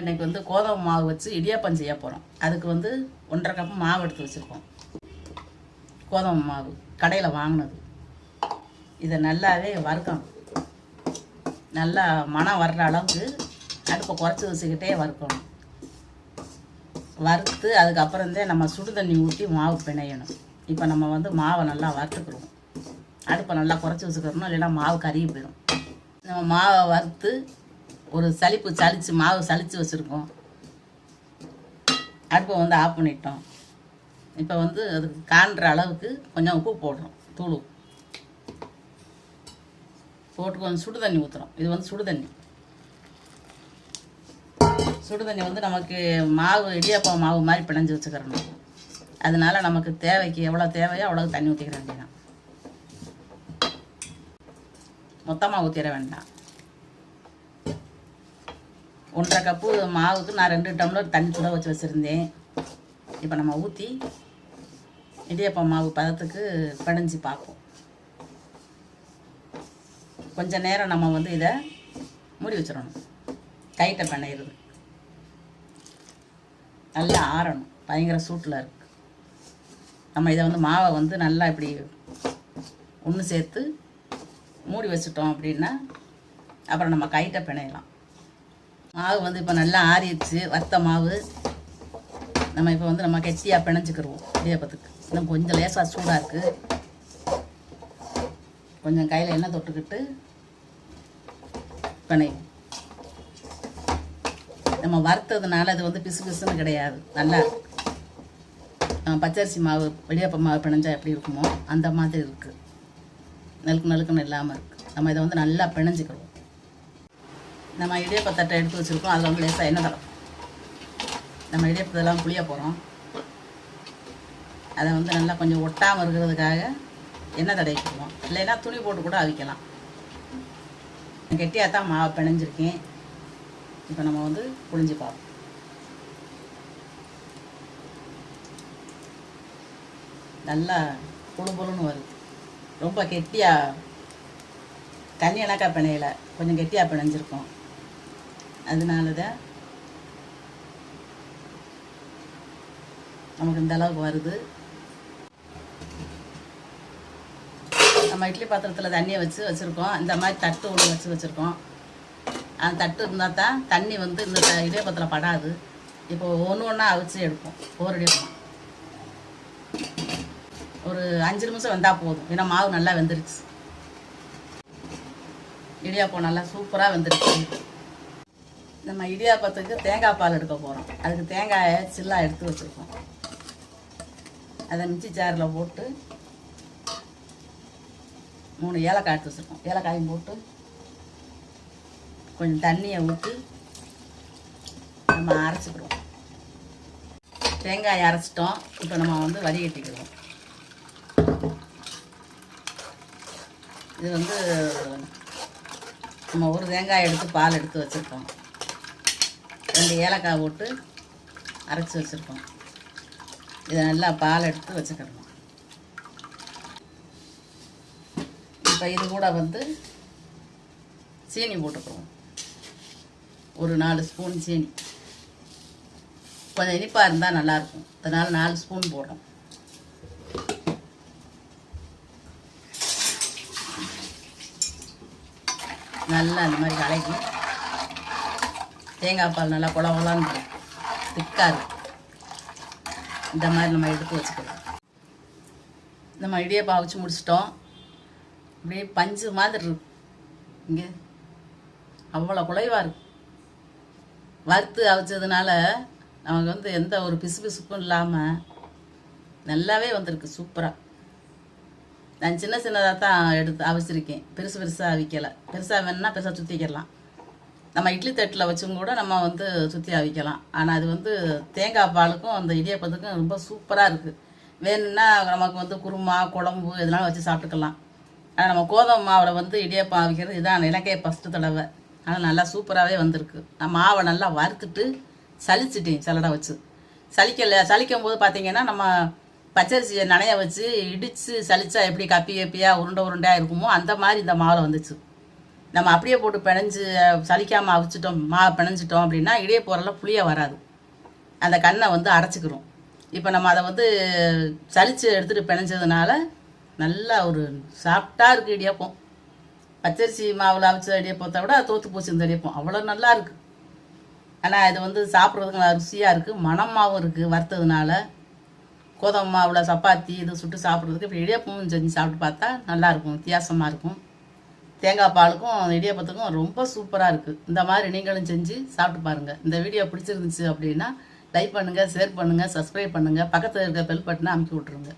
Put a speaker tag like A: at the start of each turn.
A: இன்றைக்கி வந்து கோதுமை மாவு வச்சு இடியாப்பம் செய்ய போகிறோம் அதுக்கு வந்து ஒன்றரை கப்பு மாவு எடுத்து வச்சுருக்கோம். கோதுமை மாவு கடையில் வாங்கினது. இதை நல்லாவே வறுக்கணும். நல்லா மனம் வர்ற அளவுக்கு அடுப்பை குறைச்சி வச்சுக்கிட்டே வறுக்கணும். வறுத்து அதுக்கப்புறந்தே நம்ம சுடு தண்ணி ஊற்றி மாவு பிணையணும். இப்போ நம்ம வந்து மாவை நல்லா வறுத்துக்கிறோம். அடுப்பை நல்லா குறைச்சி வச்சுக்கிறோம் இல்லைன்னா மாவு கருகி போயிடும். நம்ம மாவை வறுத்து ஒரு சலிப்பு சளிச்சு மாவு சளிச்சு வச்சுருக்கோம். அடுப்பை வந்து ஆஃப் பண்ணிட்டோம். இப்போ வந்து அதுக்கு காண்ற அளவுக்கு கொஞ்சம் உப்பு போடுறோம் தூள். போட்டு கொஞ்சம் சுடு தண்ணி ஊற்றுறோம் இது வந்து சுடு தண்ணி. சுடு தண்ணி வந்து நமக்கு மாவு இடியாப்பம் மாவு மாதிரி பிணைஞ்சு வச்சுக்கிறணும். அதனால நமக்கு தேவைக்கு எவ்வளோ தேவையோ அவ்வளோ தண்ணி ஊற்றிக்கிற வேண்டியதான் மொத்தமாக ஊற்றிட வேண்டாம். ஒன்றரை கப்பு மாவுக்கு நான் ரெண்டு டம்ளர் தண்ணி சுட வச்சு வச்சுருந்தேன். இப்போ நம்ம ஊற்றி இடியப்பம் மாவு பதத்துக்கு பிணைஞ்சு பார்ப்போம். கொஞ்ச நேரம் நம்ம வந்து இதை மூடி வச்சிடணும். கைட்டை பிணையிறது. நல்லா ஆறணும். பயங்கர சூட்டில் இருக்கு. நம்ம இதை வந்து மாவை வந்து நல்லா இப்படி ஒன்று சேர்த்து மூடி வச்சுட்டோம் அப்படின்னா அப்புறம் நம்ம கைட்டை பிணையலாம். மாவு வந்து இப்போ நல்லா ஆறிடுச்சு வத்த மாவு. நம்ம இப்போ வந்து நம்ம கெட்டியாக பிணைஞ்சிக்கிடுவோம் இடியாப்பத்துக்கு. இன்னும் கொஞ்சம் லேசாக சூடாக இருக்குது கொஞ்சம் கையில் எண்ணெய் தொட்டுக்கிட்டு பிணையும் நம்ம வறுத்ததுனால அது வந்து பிசு பிசுன்னு கிடையாது நல்லா இருக்கு. நம்ம பச்சரிசி மாவு வெடியாப்ப மாவு பிணைஞ்சால் எப்படி இருக்குமோ அந்த மாதிரி இருக்குது நெலுக்கு நெலுக்குன்னு இல்லாமல் இருக்குது நம்ம இதை வந்து நல்லா பிணைஞ்சிக்கிறோம் நம்ம இடியப்ப தட்டை எடுத்து வச்சுருக்கோம். அதில் வந்து லேசாக எண்ணெய் தரம் நம்ம இடியப்பத்தெல்லாம் புளிய போகிறோம் அதை வந்து நல்லா கொஞ்சம் ஒட்டாமல் இருக்கிறதுக்காக எண்ணெய் தடவிக்குவோம் இல்லைன்னா துணி போட்டு கூட அவிக்கலாம். கெட்டியாக தான் மாவு பிணைஞ்சிருக்கேன். இப்போ நம்ம வந்து புளிஞ்சு பார்ப்போம். நல்லா புழு வருது. ரொம்ப கெட்டியாக தண்ணி எனக்கா பிணையல. கொஞ்சம் கெட்டியாக பிணைஞ்சிருக்கோம். அதனால தான் நமக்கு இந்த அளவுக்கு வருது. நம்ம இட்லி பாத்திரத்தில் தண்ணியை வச்சு வச்சுருக்கோம். இந்த மாதிரி தட்டு ஒன்று வச்சு வச்சுருக்கோம். அந்த தட்டு இருந்தால் தான் தண்ணி வந்து இந்த இதே இடியாப்பத்தில் படாது. இப்போ ஒன்று ஒன்றா அவிச்சு எடுப்போம். ஒரு எடுப்போம் ஒரு அஞ்சு நிமிஷம் வெந்தால் போதும். ஏன்னா மாவு நல்லா வெந்துருச்சு. இடியாப்பம் நல்லா சூப்பராக வெந்துருச்சு. நம்ம இடியாப்பத்துக்கு தேங்காய் பால் எடுக்க போகிறோம் அதுக்கு தேங்காயை சில்லாக எடுத்து வச்சுருக்கோம். அதை மிச்சி சேரில் போட்டு மூணு ஏலக்காய் எடுத்து வச்சுருக்கோம். ஏலக்காயும் போட்டு கொஞ்சம் தண்ணியை ஊற்றி நம்ம அரைச்சிக்கிடுவோம் தேங்காய் அரைச்சிட்டோம். இப்போ நம்ம வந்து வடிகட்டிக்கிடுவோம் இது வந்து நம்ம ஒரு தேங்காய் எடுத்து பால் எடுத்து வச்சுருக்கோம். ரெண்டு ஏலக்காய் போட்டு அரைச்சி வச்சுருக்கோம். இதை நல்லா பால் எடுத்து வச்சுக்கிடணும் இப்போ இது கூட வந்து சீனி போட்டுக்கிறோம். ஒரு நாலு ஸ்பூன் சீனி. கொஞ்சம் இனிப்பாக இருந்தால் நல்லாயிருக்கும். அதனால் நாலு ஸ்பூன் போடுறோம். நல்லா அந்த மாதிரி கலக்கி தேங்காய் பால் நல்லா குழ குழான்னு திக்காது இந்த மாதிரி நம்ம எடுத்து வச்சுக்கலாம். நம்ம இடியப்பம் அவிச்சு முடிச்சிட்டோம். அப்படியே பஞ்சு மாதிரி இருக்கு இங்கே அவ்வளோ குலைவாக இருக்கு வறுத்து அவிச்சதுனால நமக்கு வந்து எந்த ஒரு பிசு பிசுப்பும் இல்லாமல் நல்லாவே வந்திருக்கு சூப்பராக நான் சின்ன சின்னதாக தான் எடுத்து அவிச்சிருக்கேன். பெருசு பெருசாக அவிக்கலை. பெருசாக வேணுன்னா பெருசாக சுற்றிக்கலாம் நம்ம இட்லி தட்டில் வச்சும் கூட நம்ம வந்து சுற்றி அவிக்கலாம். ஆனால் அது வந்து தேங்காய் பாலுக்கும் அந்த இடியப்பத்துக்கும் ரொம்ப சூப்பராக இருக்குது வேணும்னா நமக்கு வந்து குருமா குழம்பு இதெல்லாம் வச்சு சாப்பிட்டுக்கலாம். ஆனால் நம்ம கோதுமை மாவில் வந்து இடியப்பம் அவிக்கிறது இதுதான் எனக்கே ஃபஸ்ட்டு தடவை. ஆனால் நல்லா சூப்பராகவே வந்திருக்கு. நான் மாவை நல்லா வறுத்துட்டு சலிச்சிட்டேன் சலடை வச்சு. சலிக்கல சலிக்கும் போது பார்த்தீங்கன்னா நம்ம பச்சரிசியை நனைய வச்சு இடித்து சலிச்சா எப்படி கப்பி கப்பியாக உருண்டை உருண்டையாக இருக்குமோ அந்த மாதிரி இந்த மாவில் வந்துச்சு. நம்ம அப்படியே போட்டு பிணைஞ்சு சலிக்காமல் அவிச்சிட்டோம் மா பிணைஞ்சிட்டோம் அப்படின்னா இடியப்போரெல்லாம் புளியாக வராது. அந்த கண்ணை வந்து அடைச்சிக்கிறோம். இப்போ நம்ம அதை வந்து சலித்து எடுத்துகிட்டு பிணைஞ்சதுனால நல்லா ஒரு சாஃப்டாக இருக்குது இடியாப்பம். பச்சரிசி மாவில் அவிச்ச இடியாப்பத்தை விட தோத்து போச்சு இந்த இடியாப்பம். அவ்வளோ நல்லா இருக்குது ஆனால் இது வந்து சாப்பிட்றதுக்கு நல்லா ருசியாக இருக்குது மணமாகவும் இருக்குது வறுத்ததுனால. கோதுமை மாவில் சப்பாத்தி இது சுட்டு சாப்பிட்றதுக்கு இப்போ இடியாப்பமும் செஞ்சு சாப்பிட்டு பார்த்தா நல்லாயிருக்கும் வித்தியாசமாக இருக்கும். தேங்காய் பாலுக்கும் இடியாப்பத்துக்கும் ரொம்ப சூப்பராக இருக்குது இந்த மாதிரி நீங்களும் செஞ்சு சாப்பிட்டு பாருங்கள் இந்த வீடியோ பிடிச்சிருந்துச்சு அப்படின்னா லைக் பண்ணுங்கள் ஷேர் பண்ணுங்கள் சப்ஸ்கிரைப் பண்ணுங்கள் பக்கத்தில் இருக்க பெல் பட்டனை அமுக்கி விட்ருங்க